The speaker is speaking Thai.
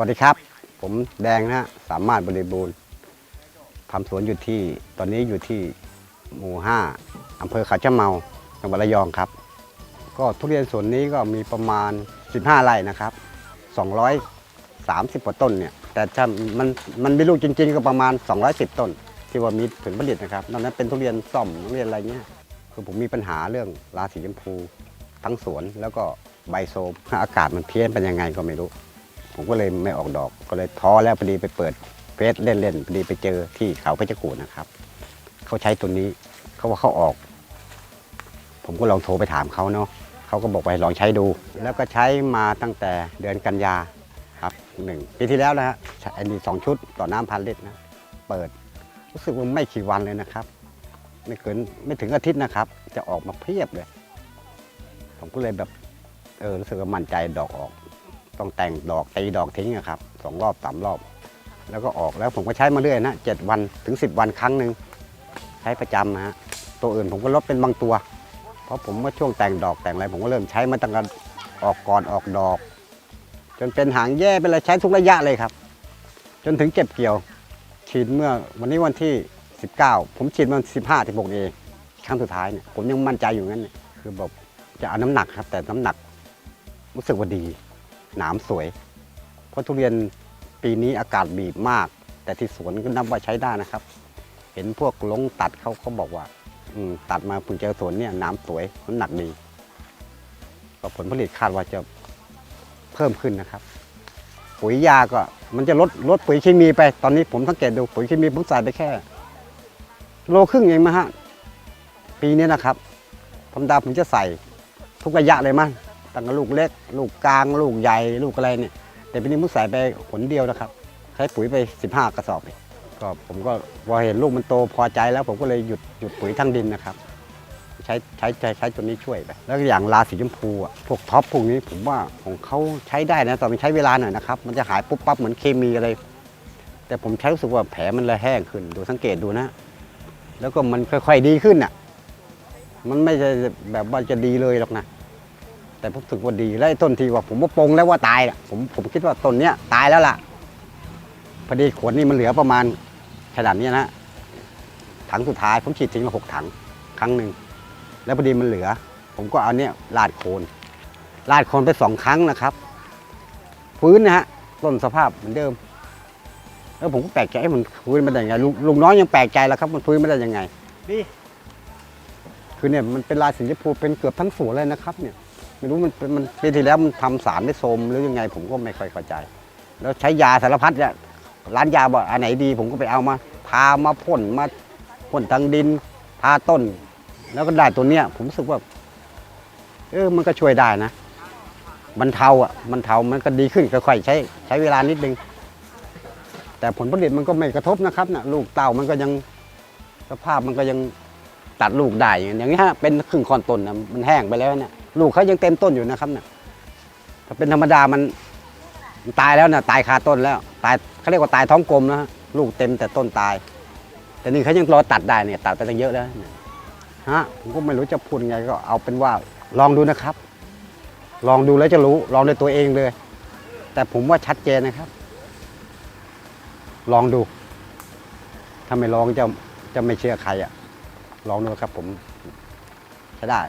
วัสดีครับ ผมแดงนะสามารถบริบูรณ์ทำสวนอยู่ที่ตอนนี้อยู่ที่หมู่ 5อำเภอเขาชะเมาจังหวัดระยองครับ ก็ทุเรียนสวนนี้ก็มีประมาณ 15 ไร่นะครับ 230กว่าต้นเนี่ยแต่ถ้ามันมันมีลูกจริง ๆ ก็ประมาณ 210 ต้น ที่ว่ามีผลผลิตนะครับนอกนั้นเป็นทุเรียนซ่อมทุเรียนอะไรเงี้ยคือผมมีปัญหาเรื่องราสีชมพูทั้งสวนแล้วก็ใบโซมอากาศมันเพี้ยนเป็นยังไงก็ไม่รู้ ผมก็เลยไม่ออกดอกก็เลยท้อแล้วพอดีไปเปิดเฟซเล่นๆพอดีไปเจอที่เขาเพชรกูนะครับเขาใช้ตัวนี้เขาว่าเขาออก ผมก็ลองโทรไปถามเขาเนาะเขาก็บอกไปลองใช้ดู แล้วก็ใช้มาตั้งแต่เดือนกันยาครับหนึ่งปีที่แล้วนะฮะใช้อันนี้สองชุดต่อน้ำพันลิตรนะเปิดรู้สึกว่าไม่กี่วันเลยนะครับ ไม่เกินไม่ถึงอาทิตย์นะครับ จะออกมาเพียบเลย ผมก็เลยแบบเออรู้สึกว่ามั่นใจดอกออก ต้องแต่งดอกตีดอกทิ้งอะครับสองรอบสามรอบ แล้วก็ออกแล้วผมก็ใช้มาเรื่อยนะเจ็ดวันถึง 10 วันครั้งหนึ่งใช้ประจำนะฮะตัวอื่นผมก็ลดเป็นบางตัว เพราะผมว่าช่วงแต่งดอกแต่งอะไรผมก็เริ่มใช้มาตั้งแต่ออกก่อนออกดอก จนเป็นหางแย่เป็นอะไรใช้ทุกระยะเลยครับ จนถึงเก็บเกี่ยวฉีดเมื่อวันนี้วันที่ 19 ผมฉีดมัน15 16เองครั้งสุดท้ายเนี่ยผมยังมั่นใจอยู่งั้น คือแบบจะเอาน้ำหนักครับ แต่น้ำหนักรู้สึกว่าดี หนามสวย เพราะทุเรียนปีนี้อากาศบีบมาก แต่ที่สวนก็นับว่าใช้ได้นะครับ เห็นพวกลงตัดเขาเขาบอกว่าตัดมาเพิ่งเจอสวนเนี่ยหน้ำสวยน้ำหนักดีก็ผลผลิตคาดว่าจะเพิ่มขึ้นนะครับ ปุ๋ยยาก็มันจะลดลดปุ๋ยเคมีไป ตอนนี้ผมสังเกตดูปุ๋ยเคมีผมใส่ไปแค่ โลครึ่งเองมะฮะปีนี้นะครับธรรมดาผมจะใส่ทุกระยะเลยมั้ง ตั้งแต่ลูกเล็ก ลูกกลาง ลูกใหญ่ ลูกอะไรเนี่ย แต่ปีนี้ผมใส่ไปผลเดียวนะครับ ใช้ปุ๋ยไป 15 กระสอบเองก็ผมก็พอเห็นลูกมันโตพอใจแล้ว ผมก็เลยหยุดหยุดปุ๋ยทั้งดินนะครับ ใช้ใช้ใช้ใช้ตัวนี้ช่วยไปแล้วก็อย่างราสีชมพูอะพวกท็อปพวกนี้ผมว่าของเขาใช้ได้นะแต่มันใช้เวลาหน่อยนะครับมันจะหายปุ๊บปั๊บเหมือนเคมีอะไร แต่ผมใช้รู้สึกว่าแผลมันระแห้งขึ้นดูสังเกตดูนะ แล้วก็มันค่อยๆดีขึ้นอะ มันไม่ใช่แบบว่าจะดีเลยหรอกนะ แต่ผมรู้สึกว่าดีแล้วไอ้ต้นที่ว่าผมว่าปรงแล้วว่าตายอะผมผมคิดว่าต้นเนี้ยตายแล้วล่ะพอดีขวดนี่มันเหลือประมาณขนาดนี้นะถังสุดท้ายผมฉีดทิ้งมาหกถังครั้งหนึ่งแล้วพอดีมันเหลือ ผมก็เอาเนี้ยลาดโคนลาดโคนไปสองครั้งนะครับฟื้นนะฮะต้นสภาพเหมือนเดิม แล้วผมก็แปลกใจเอ๊ะมันฟื้นมาได้ยังไงลุงลุงน้อยยังแปลกใจแล้วครับ มันฟื้นมาได้ยังไงนี่คือเนี่ยมันเป็นลายสีชมพูเป็นเกือบทั้งสวนเลยนะครับเนี่ย ไม่รู้มันมันปีที่แล้วมันทำสารไม่โทรมหรือยังไงผมก็ไม่ค่อยเข้าใจ แล้วใช้ยาสารพัดเนี่ยร้านยาบอกอันไหนดีผมก็ไปเอามาทามาพ่นมาพ่นทางดินทาต้น แล้วก็ได้ตัวเนี้ย ผมรู้สึกว่า เออมันก็ช่วยได้นะบรรเทาอะบรรเทามันก็ดีขึ้นค่อยๆใช้ ใช้เวลานิดนึง แต่ผลผลิตมันก็ไม่กระทบนะครับนะลูกเต่ามันก็ยังสภาพมันก็ยังตัดลูกได้อย่างนี้ฮะเป็นครึ่งคอนต้นนะมันแห้งไปแล้วเนี่ย ลูกเขายังเต็มต้นอยู่นะครับเนี่ยถ้าเป็นธรรมดามันตายแล้วนะตายคาต้นแล้ว ตายเขาเรียกว่าตายท้องกลมนะลูกเต็มแต่ต้นตาย แต่นี่เขายังรอตัดได้เนี่ยตัดไปตั้งเยอะแล้วฮะผมก็ไม่รู้จะพูดยังไงก็เอาเป็นว่าลองดูนะครับ ลองดูแล้วจะรู้ลองด้วยตัวเองเลย แต่ผมว่าชัดเจนนะครับ ลองดู ถ้าไม่ลองจะจะไม่เชื่อใครอะลองดูครับผมใช้ได้